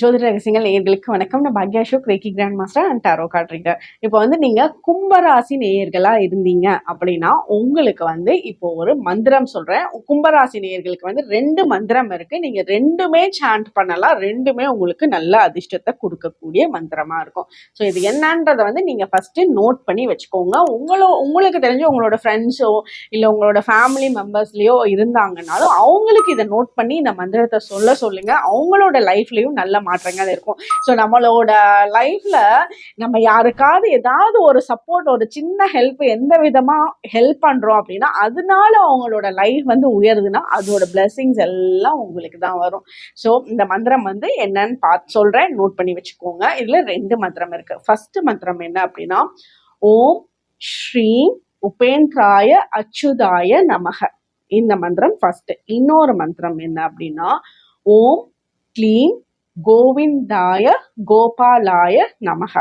ஜோதிட ரகசியங்கள் நேயர்களுக்கு வணக்கம். நான் Bhagya Ashok reiki grand master and tarot card reader இப்போ வந்து நீங்க கும்பராசி நேயர்களா இருந்தீங்க அப்படின்னா உங்களுக்கு வந்து இப்போ ஒரு மந்திரம் சொல்றேன். கும்பராசி நேயர்களுக்கு வந்து ரெண்டு மந்திரம் இருக்கு. நீங்க ரெண்டுமே சாண்ட் பண்ணலாம். ரெண்டுமே உங்களுக்கு நல்ல அதிர்ஷ்டத்தை கொடுக்கக்கூடிய மந்திரமா இருக்கும். ஸோ இது என்னன்றதை வந்து நீங்க ஃபர்ஸ்ட் நோட் பண்ணி வச்சுக்கோங்க. உங்களோ உங்களுக்கு தெரிஞ்ச உங்களோட ஃப்ரெண்ட்ஸோ இல்லை உங்களோட ஃபேமிலி மெம்பர்ஸ்லயோ இருந்தாங்கனாலும் அவங்களுக்கு இதை நோட் பண்ணி இந்த மந்திரத்தை சொல்ல சொல்லுங்க. அவங்களோட லைஃப்லயும் நல்ல மாற்றங்கள் இருக்கும். ஸோ நம்மளோட லைஃப்ல நம்ம யாருக்காவது ஏதாவது ஒரு சப்போர்ட் ஒரு சின்ன ஹெல்ப் எந்த விதமா ஹெல்ப் பண்றோம் அப்படின்னா அதனால அவங்களோட லைஃப் வந்து உயருதுன்னா அதோட பிளெஸிங்ஸ் எல்லாம் உங்களுக்கு தான் வரும். ஸோ இந்த மந்திரம் வந்து என்னன்னு பார்த்து சொல்றேன். நோட் பண்ணி வச்சுக்கோங்க. இதுல ரெண்டு மந்திரம் இருக்கு. ஃபர்ஸ்ட் மந்திரம் என்ன அப்படின்னா ஓம் ஸ்ரீ உபேந்திராய அச்சுதாய நமக. இந்த மந்திரம் ஃபர்ஸ்ட் இன்னொரு மந்திரம் என்ன அப்படின்னா ஓம் க்ளீம் கோவிந்தாய கோபாலாய நமக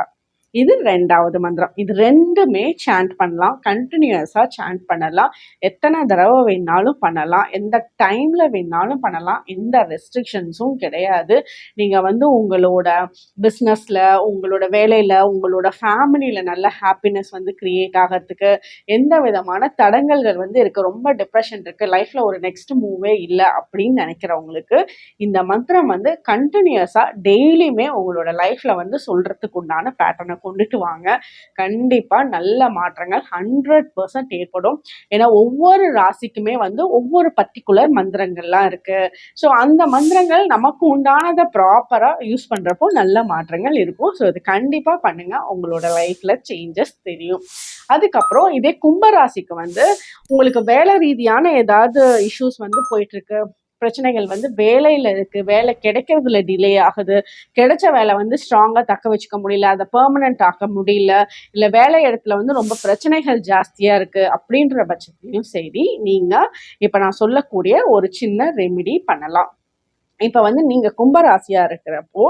இது ரெண்டாவது மந்திரம். இது ரெண்டுமே சாண்ட் பண்ணலாம். கண்டினியூஸாக சாண்ட் பண்ணலாம். எத்தனை தடவை வேணாலும் பண்ணலாம். எந்த டைமில் வேணாலும் பண்ணலாம். எந்த ரெஸ்ட்ரிக்ஷன்ஸும் கிடையாது. நீங்கள் வந்து உங்களோட பிஸ்னஸில் உங்களோட வேலையில் உங்களோட ஃபேமிலியில் நல்ல ஹாப்பினஸ் வந்து க்ரியேட் ஆகிறதுக்கு எந்த விதமான தடங்கல்கள் வந்து இருக்குது ரொம்ப டிப்ரெஷன் இருக்குது லைஃப்பில் ஒரு நெக்ஸ்ட் மூவே இல்லை அப்படின்னு நினைக்கிறவங்களுக்கு இந்த மந்திரம் வந்து கண்டினியூஸாக டெய்லியுமே உங்களோட லைஃப்பில் வந்து சொல்கிறதுக்கு உண்டான பேட்டர்னை கொண்டுட்டு வாங்க. கண்டிப்பாக நல்ல மாற்றங்கள் ஹண்ட்ரட் பர்சன்ட் ஏற்படும். ஏன்னா ஒவ்வொரு ராசிக்குமே வந்து ஒவ்வொரு பர்டிகுலர் மந்திரங்கள்லாம் இருக்கு. ஸோ அந்த மந்திரங்கள் நமக்கு உண்டானதை ப்ராப்பராக யூஸ் பண்ணுறப்போ நல்ல மாற்றங்கள் இருக்கும். ஸோ இது கண்டிப்பாக பண்ணுங்க. உங்களோட லைஃப்ல சேஞ்சஸ் தெரியும். அதுக்கப்புறம் இதே கும்பராசிக்கு வந்து உங்களுக்கு வேலை ரீதியான ஏதாவது இஷ்யூஸ் வந்து போயிட்டு இருக்கு. பிரச்சனைகள் வந்து வேலையில இருக்கு. வேலை கிடைக்கிறதுல டிலே ஆகுது. கிடைச்ச வேலை வந்து ஸ்ட்ராங்கா தக்க வச்சுக்க முடியல. அதை பெர்மனன்ட் ஆக்க முடியல. இல்ல வேலை இடத்துல வந்து ரொம்ப பிரச்சனைகள் ஜாஸ்தியா இருக்கு அப்படின்ற பட்சத்துலையும் சரி நீங்க இப்ப நான் சொல்லக்கூடிய ஒரு சின்ன ரெமிடி பண்ணலாம். இப்ப வந்து நீங்க கும்பராசியா இருக்கிறப்போ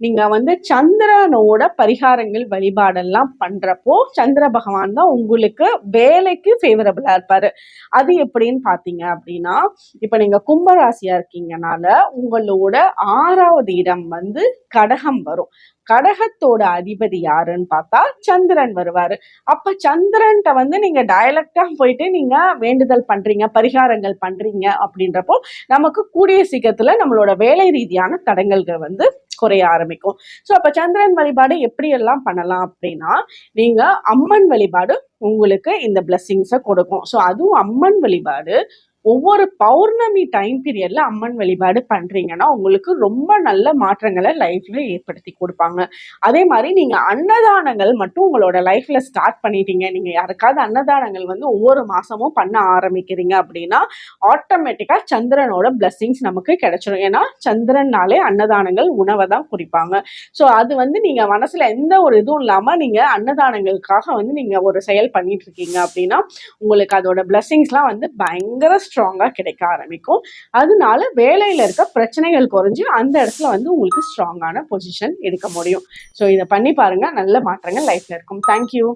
நீங்க வந்து சந்திரனோட பரிகாரங்கள் வழிபாடெல்லாம் பண்றப்போ சந்திர பகவான் தான் உங்களுக்கு வேலைக்கு ஃபேவரபிளா இருப்பாரு. அது எப்படின்னு பாத்தீங்க அப்படின்னா இப்ப நீங்க கும்பராசியா இருக்கீங்கனால உங்களோட ஆறாவது இடம் வந்து கடகம் வரும். கடகத்தோட அதிபதி யாருன்னு பார்த்தா சந்திரன் வருவாரு. அப்ப சந்திரன்ட்ட வந்து நீங்க டயலக்டா போயிட்டு நீங்க வேண்டுதல் பண்றீங்க பரிகாரங்கள் பண்றீங்க அப்படின்றப்போ நமக்கு கூடிய சீக்கிரத்துல நம்மளோட வேலை ரீதியான தடங்கல்கள் வந்து குறைய ஆரம்பிக்கும். ஸோ அப்ப சந்திரன் வழிபாடு எப்படி எல்லாம் பண்ணலாம் அப்படின்னா நீங்க அம்மன் வழிபாடு உங்களுக்கு இந்த பிளஸ்ஸிங்ஸை கொடுக்கும். ஸோ அதுவும் அம்மன் வழிபாடு ஒவ்வொரு பௌர்ணமி டைம் பீரியட்ல அம்மன் வழிபாடு பண்றீங்கன்னா உங்களுக்கு ரொம்ப நல்ல மாற்றங்களை லைஃப்ல ஏற்படுத்தி கொடுப்பாங்க. அதே மாதிரி நீங்க அன்னதானங்கள் மட்டும் உங்களோட லைஃப்ல ஸ்டார்ட் பண்ணிட்டீங்க. நீங்க யாருக்காவது அன்னதானங்கள் வந்து ஒவ்வொரு மாசமும் பண்ண ஆரம்பிக்கிறீங்க அப்படின்னா ஆட்டோமேட்டிக்கா சந்திரனோட பிளஸ்ஸிங்ஸ் நமக்கு கிடைச்சிடும் ஏன்னா சந்திரன்னாலே அன்னதானங்கள் உணவை தான் குறிப்பாங்க. ஸோ அது வந்து நீங்க மனசுல எந்த ஒரு இதுவும் இல்லாம நீங்க அன்னதானங்களுக்காக வந்து நீங்க ஒரு செயல் பண்ணிட்டு இருக்கீங்க அப்படின்னா உங்களுக்கு அதோட பிளஸ்ஸிங்ஸ்லாம் வந்து பயங்கர ஸ்ட்ராங்காக கிடைக்க ஆரம்பிக்கும். அதனால வேலையில் இருக்க பிரச்சனைகள் குறைஞ்சு அந்த இடத்துல வந்து உங்களுக்கு ஸ்ட்ராங்கான பொசிஷன் எடுக்க முடியும். ஸோ இதை பண்ணி பாருங்கள் நல்ல மாற்றங்கள் லைஃப்பில் இருக்கும். தேங்க்யூ